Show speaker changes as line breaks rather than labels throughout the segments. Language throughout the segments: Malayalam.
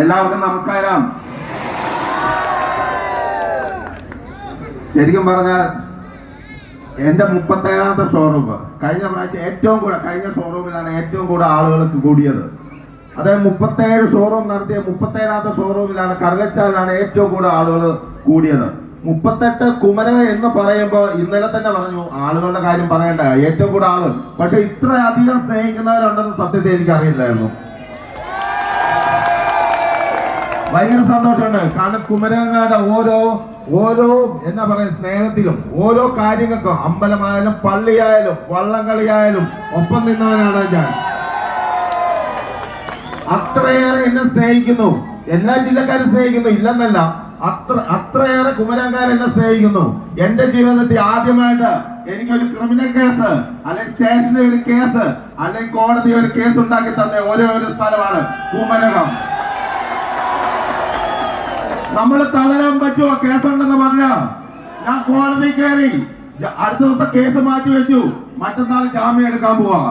എല്ലാവർക്കും നമസ്കാരം. ശരിക്കും പറഞ്ഞാൽ എന്റെ മുപ്പത്തേഴാമത്തെ ഷോറൂം കഴിഞ്ഞ പ്രാവശ്യം ഏറ്റവും കൂടെ കഴിഞ്ഞ ഷോറൂമിലാണ് ഏറ്റവും കൂടുതൽ ആളുകൾ കൂടിയത്. അതായത് മുപ്പത്തേഴ് ഷോറൂം നടത്തിയ മുപ്പത്തേഴാമത്തെ ഷോറൂമിലാണ് കറുകച്ചാലിലാണ് ഏറ്റവും കൂടുതൽ ആളുകൾ കൂടിയത്. മുപ്പത്തെട്ട് കുമര എന്ന് പറയുമ്പോൾ ഇന്നലെ തന്നെ പറഞ്ഞു ആളുകളുടെ കാര്യം പറയണ്ട ഏറ്റവും കൂടുതൽ ആളുകൾ. പക്ഷെ ഇത്രയധികം സ്നേഹിക്കുന്നവരുണ്ടെന്ന് സത്യത്തെ എനിക്ക് ഭയങ്കര സന്തോഷമുണ്ട്. കാരണം കുമരങ്ങാട് ഓരോ ഓരോ എന്നാ പറയാ സ്നേഹത്തിലും ഓരോ കാര്യങ്ങൾക്കും അമ്പലമായാലും പള്ളിയായാലും വള്ളംകളിയായാലും ഒപ്പം നിന്നവനാണ് ഞാൻ. അത്രയേറെ എന്നെ സ്നേഹിക്കുന്നു. എല്ലാ ജില്ലക്കാരും സ്നേഹിക്കുന്നു. ഇല്ലെന്നല്ല അത്ര അത്രയേറെ കുമരങ്കാർ എന്നെ സ്നേഹിക്കുന്നു. എന്റെ ജീവിതത്തിൽ ആദ്യമായിട്ട് എനിക്കൊരു ക്രിമിനൽ കേസ് അല്ലെങ്കിൽ സ്റ്റേഷനിൽ ഒരു കേസ് അല്ലെങ്കിൽ കോടതി ഒരു കേസ് ഉണ്ടാക്കി തന്ന ഓരോ സ്ഥലമാണ് കുമരകം. നമ്മൾ തളരാൻ പറ്റുമോ? കേസുണ്ടെന്ന് പറഞ്ഞ? ഞാൻ കോടതി കയറി. അടുത്ത ദിവസം കേസ് മാറ്റി വെച്ചു. മറ്റന്നാൾ ജാമ്യം എടുക്കാൻ പോവാ.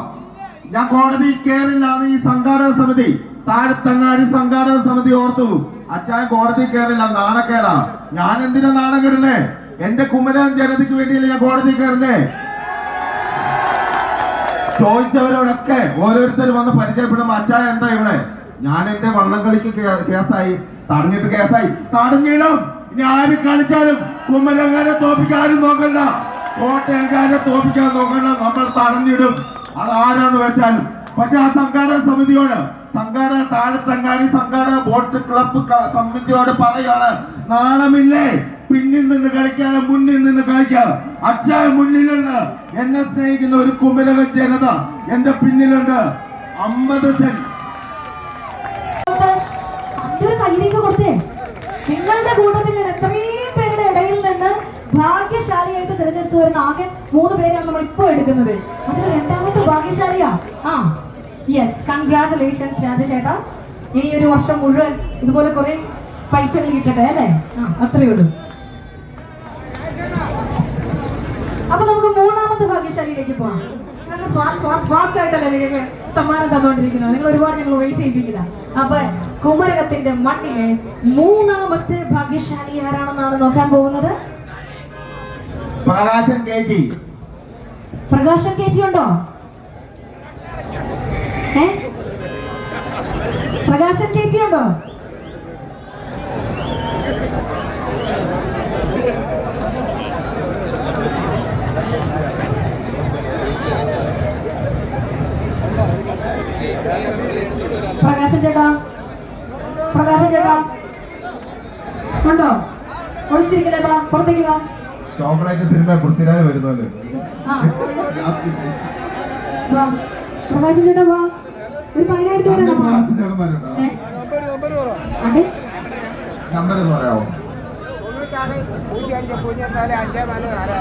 ഞാൻ കോടതി കയറില്ലാന്ന് ഈ സംഘാടക സമിതി താഴത്തങ്ങാടി സംഘാടക സമിതി ഓർത്തു. അച്ഛൻ കോടതി കയറില്ല. നാണക്കേടാ. ഞാൻ എന്തിനാ നാണം കെടുന്നേ? എന്റെ കുമരൻ ജനതയ്ക്ക് വേണ്ടിയില്ല ഞാൻ കോടതി കയറുന്നേ? ചോദിച്ചവരോടൊക്കെ ഓരോരുത്തർ വന്ന് പരിചയപ്പെടുമ്പോ അച്ഛാ എന്താ ഇവിടെ? ഞാൻ എന്റെ വള്ളംകളിക്ക് കളിക്ക് കേസായി. തടഞ്ഞിട്ട് കേസായി. തടഞ്ഞിടും. ഇനി ആര് കളിച്ചാലും കുമ്മലങ്കാരെ തോപ്പിക്കാരും നോക്കണ്ട. കോട്ടയംകാരെ തോപ്പിക്കാൻ നോക്കണ്ട. നമ്മൾ തടഞ്ഞിടും. അത് ആരാന്ന് വെച്ചാലും. പക്ഷെ ആ സംഘാടക സമിതിയോട് സംഘാടക താഴത്തങ്ങാടി സംഘാടക ബോട്ട് ക്ലബ് സമിതിയോട് പറയാണ് നാണമില്ലേ? പിന്നിൽ നിന്ന് കളിക്കാതെ മുന്നിൽ നിന്ന് കളിക്കാതെ. അച്ഛായ മുന്നിലുണ്ട് എന്നെ സ്നേഹിക്കുന്ന ഒരു കുമരക ജനത എന്റെ പിന്നിലുണ്ട്. അമ്പത് സെന്റ്
കയ്യിലേക്ക് കൊടുത്തേ. നിങ്ങളുടെ കൂട്ടത്തിൽ നിന്ന് എത്രയും പേരുടെ ഇടയിൽ നിന്ന് ഭാഗ്യശാലിയായിട്ട് തിരഞ്ഞെടുത്തു വരുന്ന ആകെ മൂന്ന് പേരാണ് നമ്മൾ ഇപ്പോൾ എടുക്കുന്നത്. അതിൽ രണ്ടാമത്തെ ഭാഗ്യശാലിയാ? ആ യെസ് കൺഗ്രാചുലേഷൻസ് രാജശേട്ടാ ഈ ഒരു വർഷം മുഴുവൻ ഇതുപോലെ കുറെ പൈസകൾ കിട്ടട്ടെ അല്ലേ? ആ അത്രയേ ഉള്ളൂ. അപ്പൊ നമുക്ക് മൂന്നാമത്തെ ഭാഗ്യശാലിയിലേക്ക് പോവാം ഫാസ്റ്റ് ഫാസ്റ്റ് ഫാസ്റ്റ് ആയിട്ടല്ലേ നിങ്ങൾക്ക് സമ്മാനം തന്നുകൊണ്ടിരിക്കുന്നത്. നിങ്ങൾ ഒരുപാട് ഞങ്ങൾ വെയിറ്റ് ചെയ്യിപ്പിക്കുന്ന അപ്പൊ കുമരകത്തിന്റെ മണ്ണിലെ മൂന്നാമത്തെ ഭാഗ്യശാലി ആരാണെന്നാണ് നോക്കാൻ പോകുന്നത്?
Prakashan K G.
Prakashan K G ഉണ്ടോ? ഏ? പ്രകാശൻ കെ ജി ഉണ്ടോ? പ്രകാശൻ ചേട്ടാ. പ്രകാശൻ ചേട്ടാ. ഉണ്ടോ? ഒളിച്ചിരിക്കലേ ബാ പുറത്തേക്ക് വാ.
ചോക്ലേറ്റ് സിനിമ പൃഥ്വിരാജ് വരുന്നല്ലേ
പ്രകാശൻ ചേട്ടാ വാ. ഒരു പതിനായിരം രൂപ നമ്പർ
നമ്പർ പറയാമോ
പൂജ്യം അഞ്ച് പൂജ്യം നാല് അഞ്ച് നാല് നാല്.